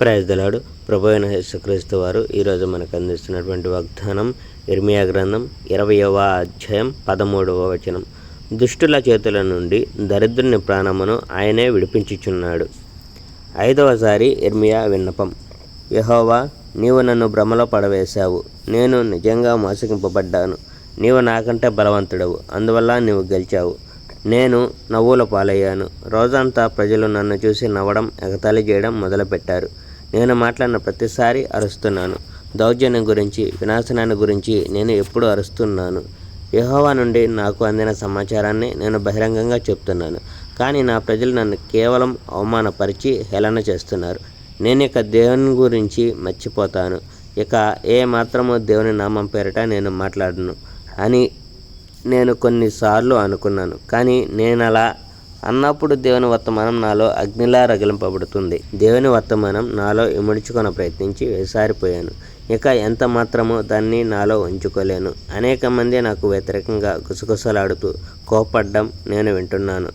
ప్రయత్నాడు ప్రభు అయిన యేసుక్రీస్తు వారు ఈరోజు మనకు అందిస్తున్నటువంటి వాగ్దానం ఇర్మియా గ్రంథం ఇరవయవ అధ్యాయం పదమూడవ వచనం. దుష్టుల చేతుల నుండి దరిద్రుని ప్రాణమును ఆయనే విడిపించుచున్నాడు. ఐదవసారి ఇర్మియా విన్నపం. యహోవా నీవు నన్ను భ్రమలో పడవేశావు. నేను నిజంగా మోసగింపబడ్డాను. నీవు నాకంటే బలవంతుడవు. అందువల్ల నీవు గెలిచావు. నేను నవ్వుల పాలయ్యాను. రోజంతా ప్రజలు నన్ను చూసి నవ్వడం ఎగతాళి చేయడం మొదలుపెట్టారు. నేను మాట్లాడిన ప్రతిసారి అరుస్తున్నాను. దౌర్జన్యం గురించి వినాశనాన్ని గురించి నేను ఎప్పుడు అరుస్తున్నాను. యహోవా నుండి నాకు అందిన సమాచారాన్ని నేను బహిరంగంగా చెప్తున్నాను. కానీ నా ప్రజలు నన్ను కేవలం అవమానపరిచి హేళన చేస్తున్నారు. నేను ఇక దేవుని గురించి మర్చిపోతాను. ఇక ఏ మాత్రము దేవుని నామం పేరిట నేను మాట్లాడను అని నేను కొన్నిసార్లు అనుకున్నాను. కానీ నేను అలా అన్నప్పుడు దేవుని వర్తమానం నాలో అగ్నిలా రగిలింపబడుతుంది. దేవుని వర్తమానం నాలో ఇముడ్చుకొని ప్రయత్నించి వేసారిపోయాను. ఇక ఎంత మాత్రమో దాన్ని నాలో ఉంచుకోలేను. అనేక మంది నాకు వ్యతిరేకంగా గుసగుసలాడుతూ కోపడ్డం నేను వింటున్నాను.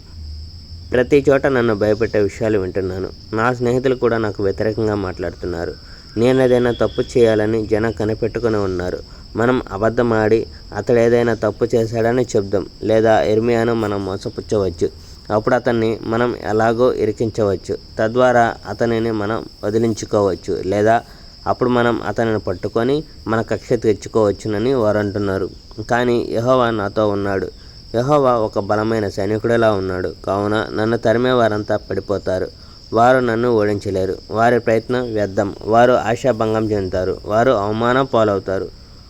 ప్రతి చోట నన్ను భయపెట్టే విషయాలు వింటున్నాను. నా స్నేహితులు కూడా నాకు వ్యతిరేకంగా మాట్లాడుతున్నారు. నేను ఏదైనా తప్పు చేయాలని జనం కనిపెట్టుకుని ఉన్నారు. మనం అబద్ధమాడి అతడు ఏదైనా తప్పు చేశాడని చెప్దాం. లేదా ఎర్మియాను మనం మోసపుచ్చవచ్చు. అప్పుడు అతన్ని మనం ఎలాగో ఇరికించవచ్చు. తద్వారా అతనిని మనం వదిలించుకోవచ్చు లేదా అప్పుడు మనం అతనిని పట్టుకొని మన కక్ష తెచ్చుకోవచ్చునని వారు అంటున్నారు కానీ యహోవా నాతో ఉన్నాడు. యహోవా ఒక బలమైన సైనికుడిలా ఉన్నాడు. కావున నన్ను తరిమే వారంతా పడిపోతారు. వారు నన్ను ఓడించలేరు. వారి ప్రయత్నం వ్యర్థం. వారు ఆశాభంగం చెందుతారు. వారు అవమానం పాలవుతారు.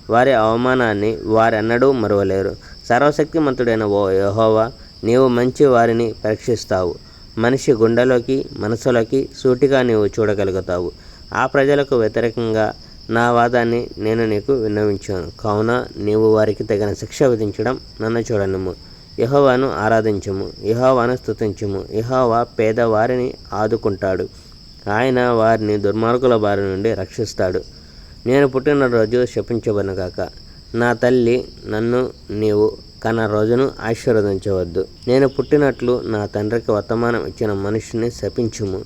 వారి అవమానాన్ని వారెన్నడూ మరువలేరు. సర్వశక్తిమంతుడైన ఓ యహోవా నీవు మంచి వారిని పరీక్షిస్తావు. మనిషి గుండెలోకి మనసులోకి సూటిగా నీవు చూడగలుగుతావు. ఆ ప్రజలకు వ్యతిరేకంగా నా వాదాన్ని నేను నీకు విన్నవించాను. కావున నీవు వారికి తగిన శిక్ష విధించడం నన్ను చూడనుము యహోవాను ఆరాధించుము. యహోవాను స్తుతించుము. యహోవా పేదవారిని ఆదుకుంటాడు. ఆయన వారిని దుర్మార్గుల బారి నుండి రక్షిస్తాడు. నేను పుట్టినరోజు శపించబను కాక నా తల్లి నన్ను నీవు కన్న రోజును ఆశీర్వదించవద్దు. నేను పుట్టినట్లు నా తండ్రికి వర్తమానం ఇచ్చిన మనుషుని శపించుము.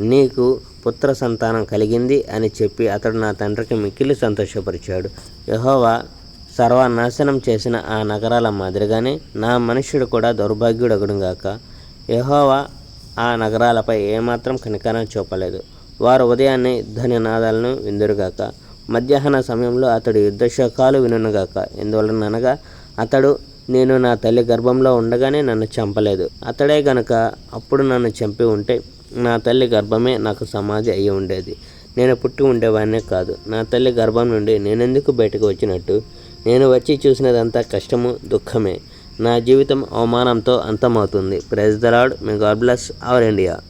నీకు పుత్ర సంతానం కలిగింది అని చెప్పి అతడు నా తండ్రికి మిక్కిలి సంతోషపరిచాడు. యహోవా సర్వనాశనం చేసిన ఆ నగరాల మాదిరిగానే నా మనుష్యుడు కూడా దౌర్భాగ్యుడగుడుగాక యహోవా ఆ నగరాలపై ఏమాత్రం కనికరం చూపలేదు. వారు ఉదయాన్నే ధన్యనాదాలను విందురుగాక మధ్యాహ్న సమయంలో అతడు యుద్ధశకాలు వినుగాక ఎందువలనగా అతడు నేను నా తల్లి గర్భంలో ఉండగానే నన్ను చంపలేదు. అతడే గనక అప్పుడు నన్ను చంపి ఉంటే నా తల్లి గర్భమే నాకు సమాధి అయి ఉండేది. నేను పుట్టి ఉండేవాడినే కాదు. నా తల్లి గర్భం నుండి నేనెందుకు బయటకు వచ్చినట్టు? నేను వచ్చి చూసినదంతా కష్టము దుఃఖమే. నా జీవితం అవమానంతో అంతమవుతుంది. Praise the lord may God bless our India